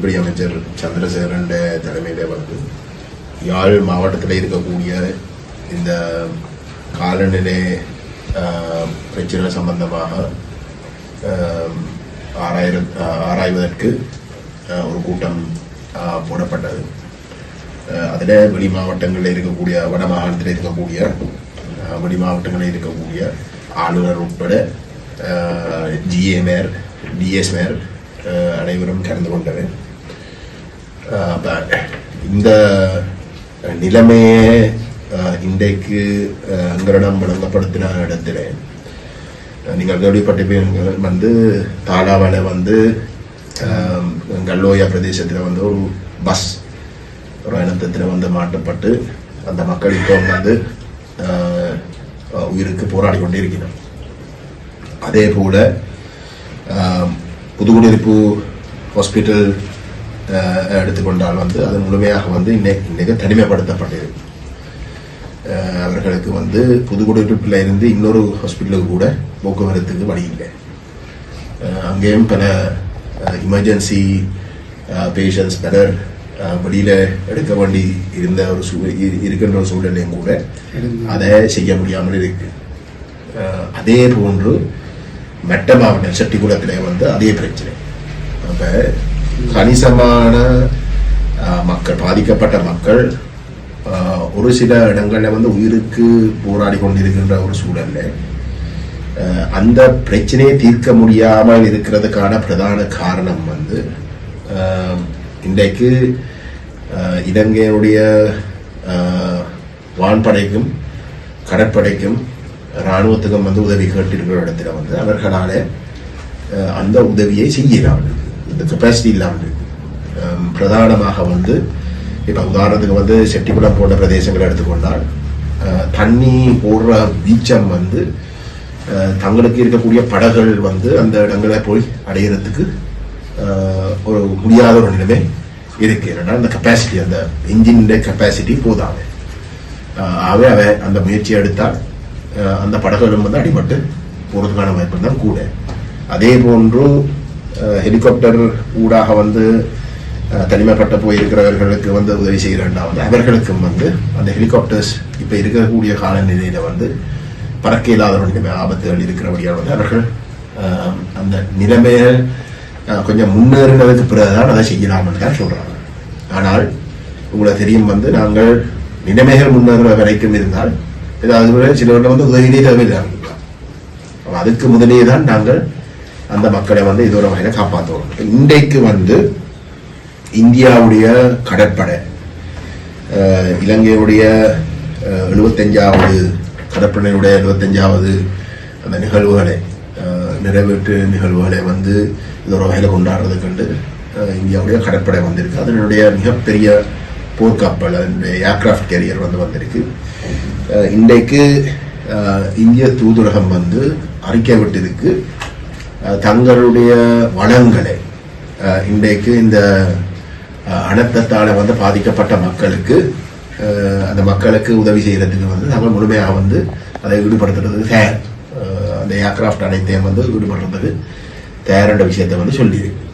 உள்துறை அமைச்சர் சந்திரசேகரன் தலைமையில வந்து யாழ் மாவட்டத்தில் இருக்கக்கூடிய இந்த காலநிலை பிரச்சனை சம்பந்தமாக ஆராயிர ஆராய்வதற்கு ஒரு கூட்டம் போடப்பட்டது. அதில் வெளி மாவட்டங்களில் இருக்கக்கூடிய வட மாகாணத்தில் இருக்கக்கூடிய வெளி மாவட்டங்களில் இருக்கக்கூடிய ஆளுநர் உட்பட ஜிஏ மேர் டிஎஸ் மேர் அனைவரும் கலந்து கொண்டவர் இந்த நிலைமையே இன்றைக்கு ஆஹ், எங்களிடம் வழங்கப்படுத்தின இடத்துல. நீங்கள் நீங்கள் கேள்விப்பட்டிருப்பீர்கள் வந்து தாலாவால வந்து கல்லோயா பிரதேசத்தில் வந்து ஒரு பஸ் ஒரு இனத்தத்தில் வந்து மாட்டப்பட்டு அந்த மக்கள் இப்போ வந்து உயிருக்கு போராடி கொண்டே இருக்கிறோம் அதே போல ஆஹ், புதுக்குடியிருப்பு ஹாஸ்பிட்டல் எடுத்துக்கொண்டால் வந்து அது முழுமையாக வந்து இன்னைக்கு இன்னைக்கு தனிமைப்படுத்தப்பட்டது அவர்களுக்கு வந்து புதுக்குடியிருப்பில் இருந்து இன்னொரு ஹாஸ்பிட்டலுக்கு கூட போக்குவரத்துக்கு வழி இல்லை. அங்கேயும் பல இமர்ஜென்சி பேஷண்ட்ஸ் பலர் வெளியில எடுக்க வேண்டி இருந்த ஒரு சூ இரு- இருக்கின்ற ஒரு சூழ்நிலையும் கூட அதை செய்ய முடியாமல் இருக்கு. அதே போன்று மெட்ட மாவட்டம் செட்டிக்குளத்திலே வந்து அதே பிரச்சனை. அப்ப கணிசமான மக்கள் பாதிக்கப்பட்ட மக்கள் ஒரு சில இடங்களில் வந்து உயிருக்கு போராடி கொண்டிருக்கின்ற ஒரு சூழல்ல அந்த பிரச்சனையை தீர்க்க முடியாமல் இருக்கிறதுக்கான பிரதான காரணம் வந்து இன்றைக்கு ஆஹ், இலங்கையினுடைய வான்படைக்கும் கடற்படைக்கும் இராணுவத்துக்கும் வந்து உதவி கேட்டிருக்கிற இடத்துல வந்து அவர்களால் அந்த உதவியை செய்கிறார்கள். கெப்பாசிட்டி இல்லாமல் இருக்கு பிரதானமாக வந்து இப்போ உதாரணத்துக்கு வந்து செட்டிக்குளம் போன்ற பிரதேசங்களை எடுத்துக்கொண்டால் uh, தண்ணி போடுற வீச்சம் வந்து uh, தங்களுக்கு இருக்கக்கூடிய படகுகள் வந்து அந்த இடங்களை போய் அடையிறதுக்கு uh, ஒரு முடியாத ஒரு நிலைமை இருக்கு. ஏன்னா அந்த கெப்பாசிட்டி அந்த இன்ஜின் கெப்பாசிட்டி போதாது. ஆஹ் ஆகவே அவ அந்த முயற்சி எடுத்தால் அந்த படகுகளும் வந்து அடிபட்டு போறதுக்கான வாய்ப்பு தான் கூட. அதே போன்று ஹெலிகாப்டர் ஊடாக வந்து தனிமைப்பட்ட போயிருக்கிறவர்களுக்கு வந்து உதவி செய்கிறாண்டா வந்து அவர்களுக்கும் வந்து அந்த ஹெலிகாப்டர்ஸ் இப்போ இருக்கக்கூடிய காலநிலையில வந்து பறக்க இல்லாத ஆபத்துகள் இருக்கிறபடியால் வந்து அவர்கள் அந்த நிலைமையை கொஞ்சம் முன்னேறினதுக்கு பிறகுதான் அதை செய்யலாம்னு தான் சொல்றாங்க. ஆனால் உங்களுக்கு தெரியும் வந்து நாங்கள் நிலைமைகள் முன்னேற வரைக்கும் இருந்தால் ஏதாவது சில சிலவர்கள் வந்து உதவியிலே தேவையில்லை. அதுக்கு முதலே தான் நாங்கள் அந்த மக்களை வந்து இது ஒரு வகையில காப்பாற்றுவோம் இன்றைக்கு வந்து இந்தியாவுடைய கடற்படை இலங்கையுடைய எழுபத்தஞ்சாவது கடற்படையினுடைய எழுபத்தஞ்சாவது அந்த நிகழ்வுகளை நிறைவேற்று நிகழ்வுகளை வந்து இது ஒரு வகையில் கொண்டாடுறதுக்கு இந்தியாவுடைய கடற்படை வந்திருக்கு. அதனுடைய மிகப்பெரிய போர்க்கப்பல் அதனுடைய ஏர்கிராஃப்ட் கேரியர் வந்து வந்திருக்கு. இன்றைக்கு இந்திய தூதரகம் வந்து அறிக்கை விட்டிருக்கு. தங்களுடைய வளங்களை இன்றைக்கு இந்த அனர்த்தத்தால் வந்து பாதிக்கப்பட்ட மக்களுக்கு அந்த மக்களுக்கு உதவி செய்யறதுக்கு வந்து நாங்கள் முழுமையாக வந்து அதை ஈடுபடுத்துறதுக்கு தயார் அந்த ஏர்கிராஃப்ட் அனைத்தையும் வந்து ஈடுபடுறதுக்கு தயாரின்ற விஷயத்தை வந்து சொல்லியிருக்கு.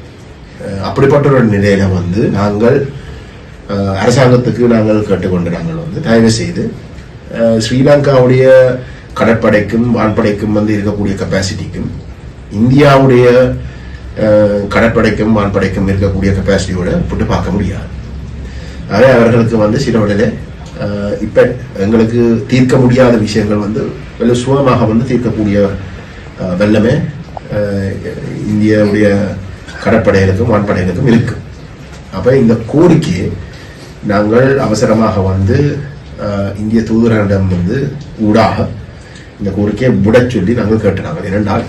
அப்படிப்பட்ட ஒரு நிலையில வந்து நாங்கள் அரசாங்கத்துக்கு நாங்கள் கேட்டுக்கொண்டு நாங்கள் வந்து தயவு செய்து ஸ்ரீலங்காவுடைய கடற்படைக்கும் வான்படைக்கும் வந்து இருக்கக்கூடிய கெப்பாசிட்டிக்கும் இந்தியாவுடைய கடற்படைக்கும் வான்படைக்கும் இருக்கக்கூடிய கெப்பாசிட்டியோட போட்டு பார்க்க முடியாது. அதே அவர்களுக்கு வந்து சில வேளையில் இப்போ எங்களுக்கு தீர்க்க முடியாத விஷயங்கள் வந்து வெள்ள சுகமாக வந்து தீர்க்கக்கூடிய வெள்ளமே இந்தியாவுடைய கடற்படைகளுக்கும் வான்படைகளுக்கும் இருக்கு. அப்போ இந்த கோரிக்கையை நாங்கள் அவசரமாக வந்து இந்திய தூதரகம் வந்து ஊடாக இந்த கோரிக்கையை விட சொல்லி நாங்கள் கேட்டுனாங்க ஏனென்றால்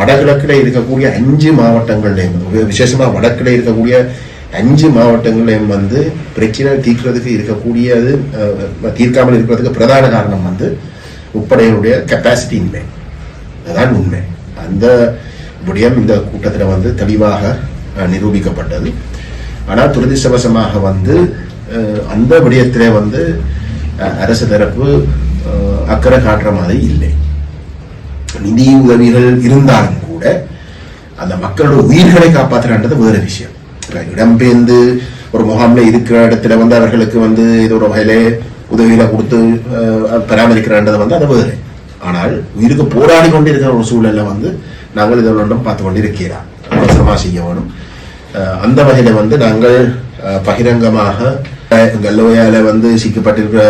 வடகிழக்கில் இருக்கக்கூடிய அஞ்சு மாவட்டங்கள்லையும் விசேஷமாக விசேஷமா வடக்கில் இருக்கக்கூடிய அஞ்சு மாவட்டங்கள்லையும் வந்து பிரச்சனை தீர்க்கிறதுக்கு இருக்கக்கூடியது தீர்க்காமல் இருக்கிறதுக்கு பிரதான காரணம் வந்து முப்படையினுடைய கெப்பாசிட்டி இன்மை. அதுதான் உண்மை. அந்த விடயம் இந்த கூட்டத்தில் வந்து தெளிவாக நிரூபிக்கப்பட்டது. ஆனால் துரதிசவசமாக வந்து அந்த விடயத்திலே வந்து அரசு தரப்பு அக்கறை காட்டுற மாதிரி இல்லை. நிதி உதவிகள் இருந்தாலும் கூட அந்த மக்களோட உயிர்களை காப்பாற்றுறது வேறு விஷயம். இடம்பெயர்ந்து ஒரு முகாம்ல இருக்கிற இடத்துல வந்து அவர்களுக்கு வந்து இது ஒரு வகையிலே உதவியில கொடுத்து பராமரிக்கிறான்றது வந்து அது வேறு. ஆனால் உயிருக்கு போராடி கொண்டிருக்கிற ஒரு சூழல்ல வந்து நாங்கள் இதை ஒன்றும் பார்த்து கொண்டிருக்கிறோம். அவசரமா செய்ய வேணும். அந்த வகையில வந்து நாங்கள் அஹ், பகிரங்கமாக கல்லோயால வந்து சிக்கப்பட்டிருக்கிற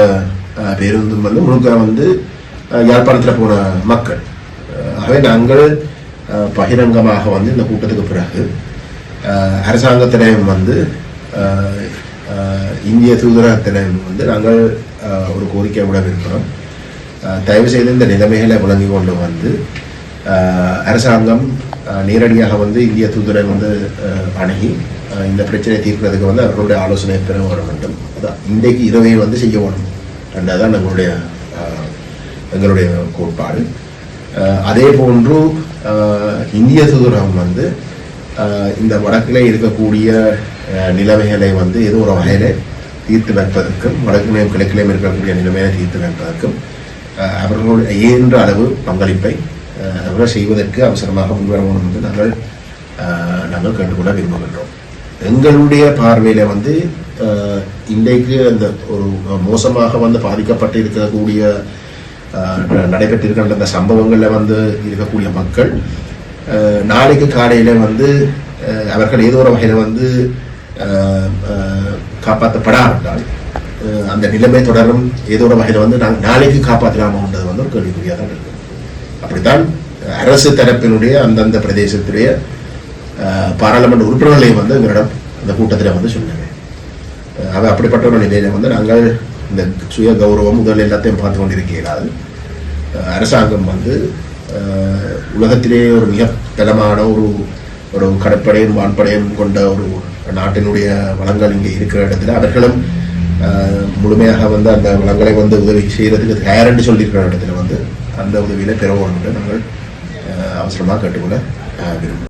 பேருந்து பேருந்தும் வந்து முழுக்க வந்து யாழ்ப்பாணத்துல போன மக்கள். ஆகவே நாங்கள் பகிரங்கமாக வந்து இந்த கூட்டத்துக்கு பிறகு அரசாங்கத்திடம் வந்து இந்திய தூதரகத்திடம் வந்து நாங்கள் ஒரு கோரிக்கை விட விரும்புகிறோம். தயவு செய்து இந்த நிலைமைகளை விளங்கி கொண்டு வந்து அரசாங்கம் நேரடியாக வந்து இந்திய தூதரை வந்து அணுகி இந்த பிரச்சனையை தீர்க்கிறதுக்கு வந்து அவர்களுடைய ஆலோசனை பெற வர வேண்டும். அதான் இன்றைக்கு இரவே வந்து செய்ய வேணும் தான் எங்களுடைய எங்களுடைய கோட்பாடு. அதே போன்று இந்திய தூதரகம் வந்து இந்த வடக்கிலே இருக்கக்கூடிய நிலைமைகளை வந்து ஏதோ ஒரு வகையிலே தீர்த்து வைப்பதற்கும் வடக்கிலையும் கிழக்கிலையும் இருக்கக்கூடிய நிலைமையை தீர்த்து வைப்பதற்கும் அவர்களுடைய இயன்ற அளவு பங்களிப்பை அவர்கள் செய்வதற்கு அவசரமாக முன்வரணும் என்று நாங்கள் நாங்கள் கேட்டுக்கொள்ள விரும்புகின்றோம். எங்களுடைய பார்வையில் வந்து இன்றைக்கு அந்த ஒரு மோசமாக வந்து பாதிக்கப்பட்டு இருக்கக்கூடிய நடைபெற்றிருக்கின்ற அந்த சம்பவங்களில் வந்து இருக்கக்கூடிய மக்கள் நாளைக்கு காலையில் வந்து அவர்கள் ஏதோ ஒரு வகையில் வந்து அஹ், காப்பாற்றப்படாவிட்டால் அந்த நிலைமை தொடரும் ஏதோ ஒரு வகையில் வந்து நாங்கள் நாளைக்கு காப்பாற்றலாமோன்றது வந்து ஒரு கேள்விக்குரியாக தான் இருக்கு அப்படித்தான் அரசு தரப்பினுடைய அந்தந்த பிரதேசத்துடைய பாராளுமன்ற உறுப்பினர்களையும் வந்து எங்களிடம் அந்த கூட்டத்தில் வந்து சொன்னாங்க அவ அப்படிப்பட்ட ஒரு நிலையில வந்து நாங்கள் இந்த சுய கௌரவம் முதல் எல்லாத்தையும் பார்த்து கொண்டிருக்கிறார்கள். அரசாங்கம் வந்து உலகத்திலே ஒரு மிக பலமான ஒரு ஒரு கடற்படையும் வான்படையும் கொண்ட ஒரு நாட்டினுடைய வளங்கள் இங்கே இருக்கிற இடத்துல அவர்களும் முழுமையாக வந்து அந்த வளங்களை வந்து உதவி செய்யறதுக்கு தயாரென்று சொல்லியிருக்கிற இடத்துல வந்து அந்த உதவியில பெறவும் என்று நாங்கள் அவசரமாக கேட்டுக்கொள்ள விரும்புகிறோம்.